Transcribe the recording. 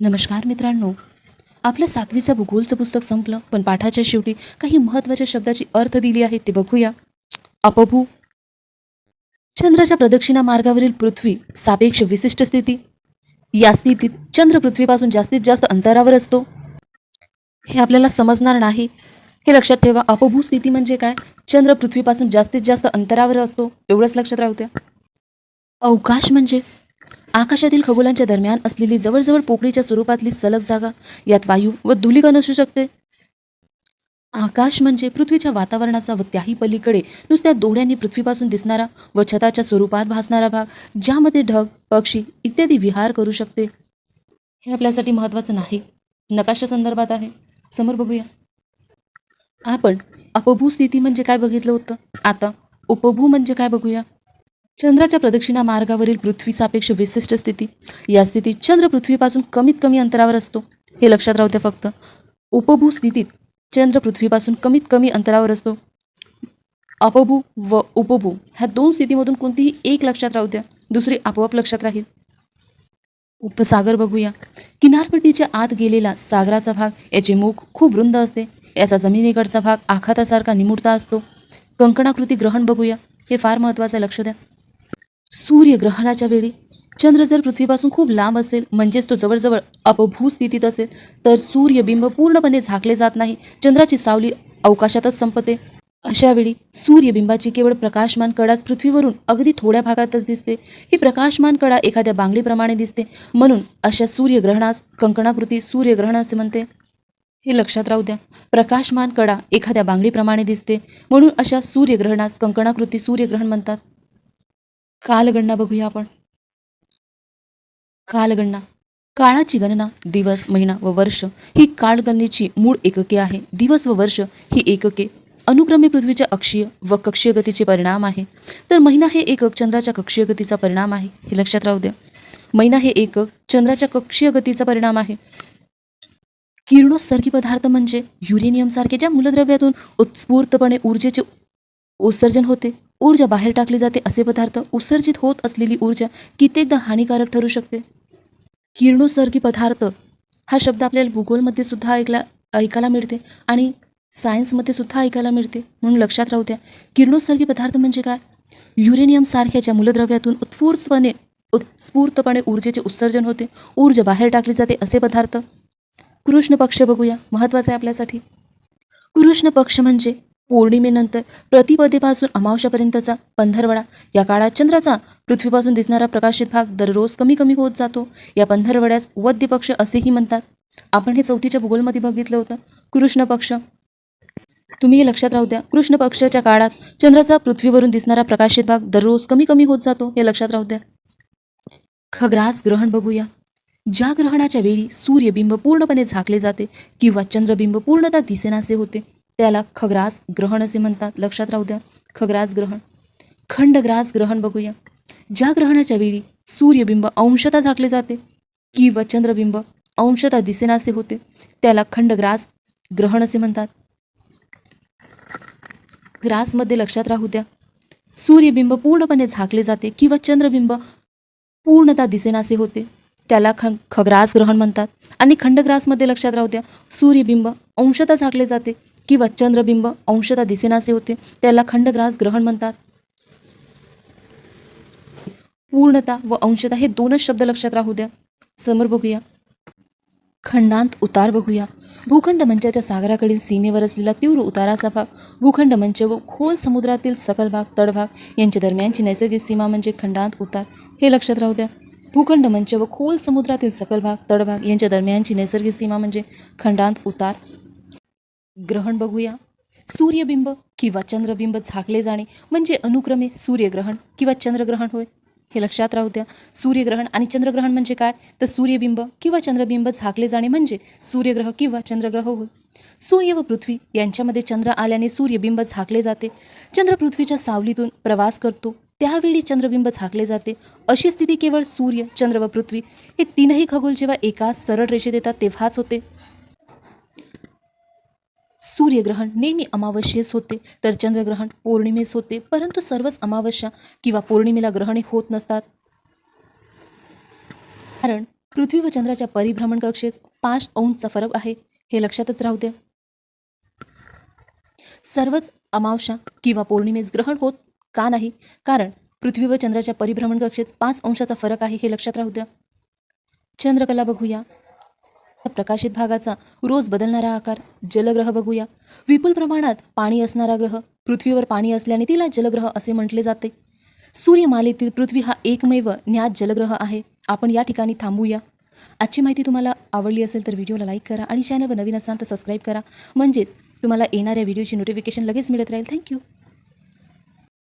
नमस्कार मित्रांनो. आपलं सातवीचं भूगोलचं पुस्तक संपलं पण पाठाच्या शेवटी काही महत्त्वाच्या शब्दाची अर्थ दिली आहे ते बघूया. अपभू. चंद्राच्या प्रदक्षिणा मार्गावरील पृथ्वी सापेक्ष विशिष्ट स्थिती. या स्थितीत चंद्र पृथ्वीपासून जास्तीत जास्त अंतरावर असतो. हे आपल्याला समजणार नाही. हे लक्षात ठेवा अपभू स्थिती म्हणजे काय? चंद्र पृथ्वीपासून जास्तीत जास्त अंतरावर असतो. एवढंच लक्षात राहू द्या. अवकाश म्हणजे आकाशातील खगोलांच्या दरम्यान असलेली जवळजवळ पोकळीच्या स्वरूपातली सलग जागा यात वायू व धुलीकण असू शकते. आकाश म्हणजे पृथ्वीच्या वातावरणाचा व त्याही पलीकडे नुसत्या डोळ्यांनी पृथ्वीपासून दिसणारा व छताच्या स्वरूपात भासणारा भाग ज्यामध्ये ढग पक्षी इत्यादी विहार करू शकते. हे आपल्यासाठी महत्त्वाचं नाही. नकाशा संदर्भात आहे. समोर बघूया. आपण अपभू स्थिती म्हणजे काय बघितलं होतं? आता उपभू म्हणजे काय बघूया? चंद्राच्या प्रदक्षिणा मार्गावरील पृथ्वी सापेक्ष विशिष्ट स्थिती. या स्थितीत चंद्र पृथ्वीपासून कमीत कमी अंतरावर असतो. हे लक्षात राहू द्या फक्त. उपभू स्थितीत चंद्र पृथ्वीपासून कमीत कमी अंतरावर असतो. अपभू व उपभू ह्या दोन स्थितीमधून कोणतीही एक लक्षात राहू द्या. दुसरी आपोआप लक्षात राहील. उपसागर बघूया. किनारपट्टीच्या आत गेलेला सागराचा भाग याचे मुख खूप रुंद असते. याचा जमिनीकडचा भाग आखातासारखा निमुडता असतो. कंकणाकृती ग्रहण बघूया. हे फार महत्त्वाचं लक्ष द्या. सूर्यग्रहणाच्या वेळी. चंद्र जर पृथ्वीपासून खूप लांब असेल म्हणजेच तो जवळजवळ अपभू स्थितीत असेल तर सूर्यबिंब पूर्णपणे झाकले जात नाही. चंद्राची सावली अवकाशातच संपते. अशा वेळी सूर्यबिंबाची केवळ प्रकाशमान कडाच पृथ्वीवरून अगदी थोड्या भागातच दिसते. ही प्रकाशमान कडा एखाद्या बांगडीप्रमाणे दिसते. म्हणून अशा सूर्यग्रहणास कंकणाकृती सूर्यग्रहण असे म्हणते. हे लक्षात राहू द्या. प्रकाशमान कडा एखाद्या बांगडीप्रमाणे दिसते. म्हणून अशा सूर्यग्रहणास कंकणाकृती सूर्यग्रहण म्हणतात. कालगणना बघूया आपण. कालगणना काळाची गणना दिवस महिना व वर्ष ही काळगणनेची मूळ एकके आहे. दिवस व वर्ष ही एकके अनुक्रमे पृथ्वीच्या अक्षीय व कक्षीय गतीचे परिणाम आहे. तर महिना हे एकक चंद्राच्या कक्षीय गतीचा परिणाम आहे हे लक्षात राहू द्या. महिना हे एकक चंद्राच्या कक्षीय गतीचा परिणाम आहे. किरणोत्सर्गी पदार्थ म्हणजे युरेनियम सारखे ज्या मूलद्रव्यातून उत्स्फूर्तपणे ऊर्जेचे उत्सर्जन होते. ऊर्जा बाहेर टाकली जाते असे पदार्थ उत्सर्जित होत असलेली ऊर्जा कित्येकदा हानिकारक ठरू शकते. किरणोत्सर्गी पदार्थ हा शब्द आपल्याला भूगोलमध्ये सुद्धा ऐकला ऐकायला मिळते आणि सायन्समध्ये सुद्धा ऐकायला मिळते. म्हणून लक्षात राहू द्या किरणोत्सर्गी पदार्थ म्हणजे काय? युरेनियम सारख्याच्या मूलद्रव्यातून उत्स्फूर्तपणे उत्स्फूर्तपणे ऊर्जेचे उत्सर्जन होते. ऊर्जा बाहेर टाकली जाते असे पदार्थ. कृष्ण पक्ष बघूया महत्त्वाचं आहे आपल्यासाठी. कृष्ण पक्ष म्हणजे पौर्णिमेनंतर प्रतिपदेपासून अमावश्यापर्यंतचा पंधरवडा. या काळात चंद्राचा पृथ्वीपासून दिसणारा प्रकाशित भाग दररोज कमी कमी होत जातो. या पंधरवड्यास वद्य पक्ष असेही म्हणतात. आपण हे चौथीच्या भूगोलमध्ये बघितलं होतं. कृष्ण पक्ष. तुम्ही हे लक्षात राहू द्या. कृष्ण पक्षाच्या काळात चंद्राचा पृथ्वीवरून दिसणारा प्रकाशित भाग दररोज कमी कमी होत जातो. हे लक्षात राहू द्या. खग्रास ग्रहण बघूया. ज्या ग्रहणाच्या वेळी सूर्यबिंब पूर्णपणे झाकले जाते किंवा चंद्रबिंब पूर्णतः दिसेनासे होते त्याला खग्रास ग्रहण असे म्हणतात. लक्षात राहू द्या. खग्रास ग्रहण. खंडग्रास ग्रहण बघूया. ज्या ग्रहणाच्या वेळी सूर्यबिंब अंशतः झाकले जाते किंवा चंद्रबिंब अंशतः दिसेनासे होते त्याला खंडग्रास ग्रहण असे म्हणतात. ग्रासमध्ये लक्षात राहू द्या. सूर्यबिंब पूर्णपणे झाकले जाते किंवा चंद्रबिंब पूर्णतः दिसेनासे होते त्याला ख खग्रास ग्रहण म्हणतात. आणि खंडग्रासमध्ये लक्षात राहू द्या. सूर्यबिंब अंशतः झाकले जाते किंवा चंद्रबिंब अंशतः दिसेनासे होते. त्याला खंडग्रास ग्रहण म्हणतात. पूर्णता व अंशता हे दोनच शब्द लक्षात राहू द्या. समोर बघूया. खंडांत उतार बघूया. भूखंड मंचाच्या सागराकडील सीमेवर असलेला तीव्र उताराचा भाग भूखंड मंच व खोल समुद्रातील सकल भाग तडभाग यांच्या दरम्यानची नैसर्गिक सीमा म्हणजे खंडांत उतार. हे लक्षात राहू द्या. भूखंड मंच व खोल समुद्रातील सकल भाग तडभाग यांच्या दरम्यानची नैसर्गिक सीमा म्हणजे खंडांत उतार. ग्रहण बघूया. सूर्यबिंब किंवा चंद्रबिंब झाकले जाणे म्हणजे अनुक्रमे सूर्यग्रहण किंवा चंद्रग्रहण होय. हे लक्षात राहू द्या. सूर्यग्रहण आणि चंद्रग्रहण म्हणजे काय? तर सूर्यबिंब किंवा चंद्रबिंब झाकले जाणे म्हणजे सूर्यग्रह किंवा चंद्रग्रह होय. सूर्य व पृथ्वी यांच्यामध्ये चंद्र आल्याने सूर्यबिंब झाकले जाते. चंद्र पृथ्वीच्या सावलीतून प्रवास करतो. त्यावेळी चंद्रबिंब झाकले जाते. अशी स्थिती केवळ सूर्य चंद्र व पृथ्वी हे तीनही खगोल जेव्हा एकाच सरळ रेषेत येतात तेव्हाच होते. सूर्यग्रहण नेहमी अमावस्येस होते तर चंद्रग्रहण पौर्णिमेस होते परंतु सर्वच अमावस्या किंवा पौर्णिमेला ग्रहणे होत नसतात. कारण पृथ्वी व चंद्राच्या परिभ्रमण कक्षेत पाच अंशचा फरक आहे हे लक्षातच राहू द्या. सर्वच अमावस्या किंवा पौर्णिमेस ग्रहण होत का नाही? कारण पृथ्वी व चंद्राच्या परिभ्रमण कक्षेत पाच अंशाचा फरक आहे हे लक्षात राहू द्या. चंद्रकला बघूया. प्रकाशित भागाचा रोज बदलणारा आकार जलग्रह बघूया. विपुल प्रमाणात पाणी असणारा ग्रह पृथ्वीवर पाणी असल्याने तिला जलग्रह असे म्हटले जाते. सूर्यमालेतील पृथ्वी हा एकमेव ज्ञात जलग्रह आहे. आपण या ठिकाणी थांबूया. आजची माहिती तुम्हाला आवडली असेल तर व्हिडिओला लाईक करा आणि चॅनलवर नवीन असाल तर सबस्क्राईब करा. म्हणजेच तुम्हाला येणाऱ्या व्हिडिओची नोटिफिकेशन लगेच मिळत राहील. थँक्यू